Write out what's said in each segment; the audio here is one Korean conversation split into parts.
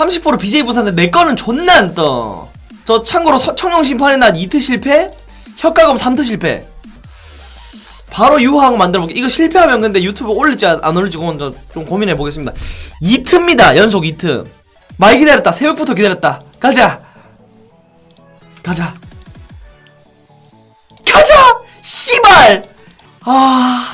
30% BJ 부산인데 내 거는 존나 안 떠. 저 참고로 서- 청룡 심판의 날 2트 실패, 혁가금 3트 실패. 바로 유하고 만들어볼게. 이거 실패하면 근데 유튜브 올릴지 안, 안 올릴지 그건 저좀 고민해 보겠습니다. 2트입니다. 연속 2트. 많이 기다렸다. 새벽부터 기다렸다. 가자. 가자. 가자. 씨발. 아,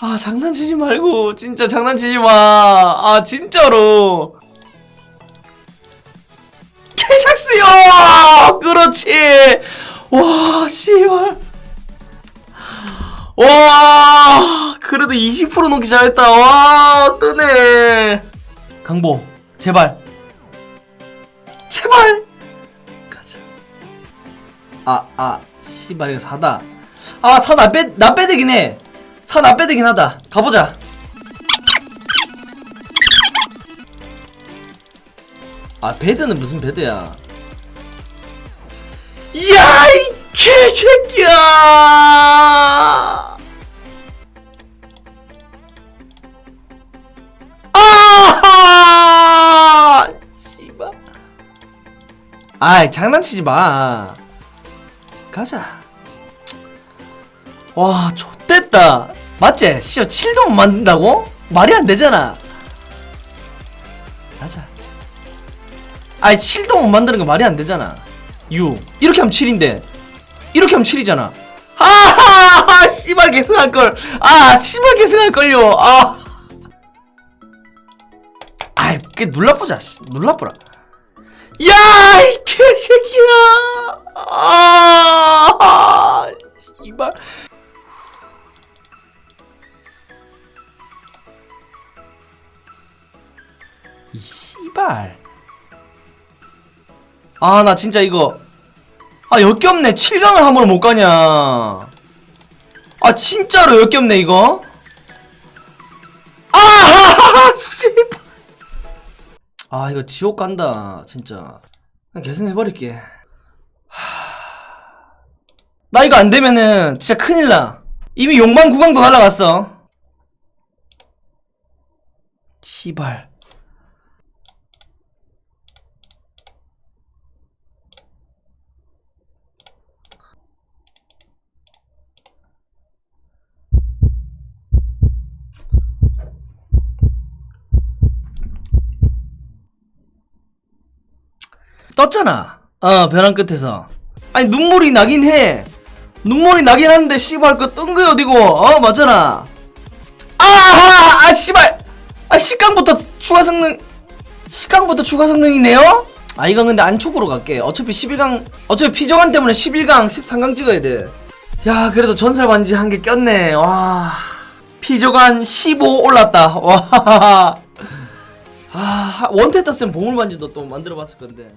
아, 장난치지 말고 진짜 장난치지 마. 아, 진짜로. 캐샥스요! 그렇지! 와, 씨발. 와, 그래도 20% 넘기 잘했다. 와, 뜨네. 강보, 제발. 제발! 가자. 아, 아, 씨발, 이거 사다. 아, 사, 나 빼, 나 빼되긴 해. 사, 나 빼되긴 하다. 가보자. 아 배드는 무슨 배드야? 이야 이 개새끼야! 아 씨발. 아이 장난치지 마. 가자. 와 좆됐다 맞지? 씨발 7도 못 만든다고? 말이 안 되잖아. 가자. 아니 7도 못 만드는 거 말이 안 되잖아. 6 이렇게 하면 7인데. 이렇게 하면 7이잖아. 아하 씨발 계승할걸. 아 씨발 계승할걸요. 아. 아이 그 눌러보자 씨. 눌러보라. 야이 개새끼야 이 씨발. 아 나 진짜 이거. 아 역겹네. 7강을 한 번을 못 가냐. 아 진짜로 역겹네 이거. 아 씨발. 아 이거 지옥 간다 진짜. 그냥 계승해버릴게. 하... 나 이거 안 되면은 진짜 큰일 나. 이미 용만 구강도 날라갔어. 씨발 떴잖아. 어, 벼랑 끝에서. 아니, 눈물이 나긴 해. 눈물이 나긴 하는데, 씨발, 그 뜬 게 어디고, 어, 맞잖아. 아, 아, 아, 씨발! 아, 식강부터 추가 성능, 식강부터 추가 성능이네요? 아, 이건 근데 안쪽으로 갈게. 어차피 11강, 어차피 피정한 때문에 11강, 13강 찍어야 돼. 야, 그래도 전설 반지 한 개 꼈네. 와. 피조간 15 올랐다. 와. 아, 원태 떴으면 보물 반지도 또 만들어 봤을 건데.